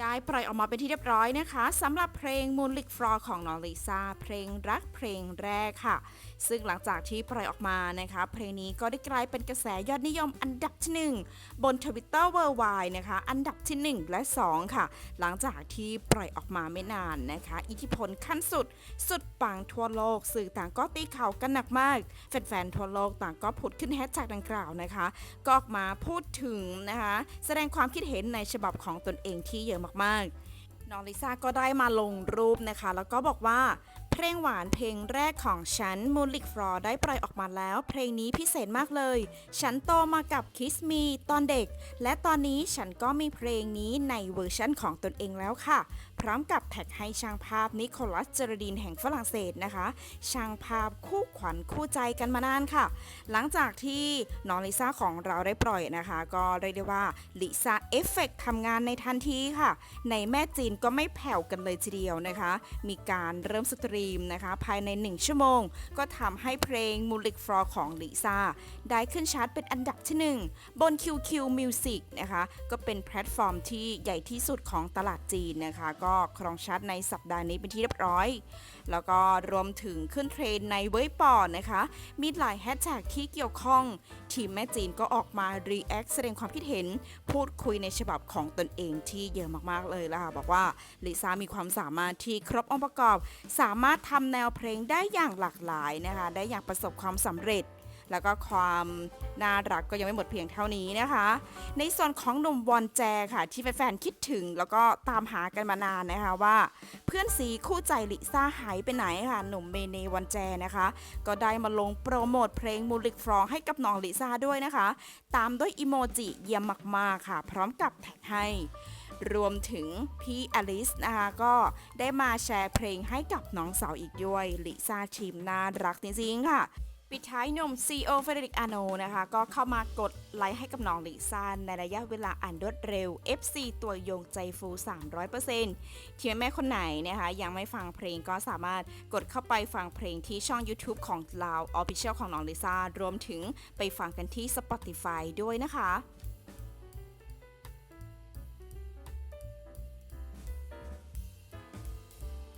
ได้ปล่อยออกมาเป็นที่เรียบร้อยนะคะสำหรับเพลง Moonlit Floor ของน้องลิซ่าเพลงรักเพลงแรกค่ะ ซึ่งหลังจากที่ปล่อยออกมานะคะ เพลงนี้ก็ได้กลายเป็นกระแสยอดนิยมอันดับที่ 1 บนทวิตเตอร์เวิร์ไวนะคะ อันดับที่ 1 และ 2 ค่ะ หลังจากที่ปล่อยออกมาไม่นานนะคะ อิทธิพลขั้นสุด สุดปังทั่วโลก สื่อต่างก็ตีข่าวกันหนักมากแฟนๆทั่วโลกต่างก็ผุดขึ้นแฮชแท็กดังกล่าวนะคะก็ออกมาพูดถึงนะคะแสดงความคิดเห็นในฉบับของตนเองที่เยอะมากๆ น้องลิซ่าก็ได้มาลงรูปนะคะ แล้วก็บอกว่า เพลงหวานเพลงแรกของฉัน m o o n l i t f l o r ได้ปล่อยออกมาแล้ว เพลงนี้พิเศษมากเลย ฉันโตมากับ Kiss Me ตอนเด็ก และตอนนี้ฉันก็มีเพลงนี้ในเวอร์ชั่นของตนเองแล้วค่ะ พร้อมกับแท็กให้ช่างภาพนิโคลัสเจอรดินแห่งฝรั่งเศสนะคะ ช่างภาพคู่ขวัญคู่ใจกันมานานค่ะ หลังจากที่น้องลิซ่าของเราได้ปล่อยนะคะ ก็เรียกได้ว่าลิซ่าเอฟเฟกทำงานในทันทีค่ะ ในแม่จีนก็ไม่แผ่วกันเลยทีเดียวนะคะ มีการเริ่มสตรีมนะคะ ภายใน 1 ชั่วโมง ก็ทำให้เพลง m u l i k f l o r ของลิซ่าได้ขึ้นชาร์ตเป็นอันดับที่ 1 บน QQ Music นะคะ ก็เป็นแพลตฟอร์มที่ใหญ่ที่สุดของตลาดจีนนะคะ ก็ครองชาร์ตในสัปดาห์นี้เป็นที่เรียบร้อย แล้วก็รวมถึงขึ้นเทรนด์ในเว็บปอนะคะ มีหลายแฮชแท็กที่เกี่ยวข้อง ทีมแม่จีนก็ออกมารีแอคแสดงความคิดเห็น พูดคุยในฉบับของตนเองที่เยอะมากๆเลยล่ะค่ะบอกว่าลิซ่ามีความสามารถที่ครบองค์ประกอบสามารถทำแนวเพลงได้อย่างหลากหลายนะคะ ได้อย่างประสบความสำเร็จ แล้วก็ความน่ารักก็ยังไม่หมดเพียงเท่านี้นะคะ ในส่วนของหนุ่มวอนแจค่ะที่แฟนๆคิดถึงแล้วก็ตามหากันมานานนะคะว่า เพื่อนสีคู่ใจลิซ่าหายไปไหนค่ะหนุ่มเมเนวันแจนะคะ ก็ได้มาลงโปรโมทเพลงมูลิกฟรองให้กับน้องลิซ่าด้วยนะคะ ตามด้วยอีโมจิเยี่ยมมากๆค่ะ พร้อมกับแท็กให้รวมถึงพี่อลิสนะคะก็ได้มาแชร์เพลงให้กับน้องสาวอีกด้วย ลิซ่าทีมน่ารักจริงๆค่ะ ปิดท้ายหนุ่มซีโอเฟเดริกอาโนนะคะ ก็เข้ามากดไลค์ให้กับน้องลิซ่าในระยะเวลาอันรวดเร็ว FC ตัวยงใจฟู 300%ที่แม่คนไหนนะคะ ยังไม่ฟังเพลงก็สามารถกดเข้าไปฟังเพลงที่ช่อง YouTube ของเรา Official ของน้องลิซ่ารวมถึงไปฟังกันที่ Spotify ด้วยนะคะ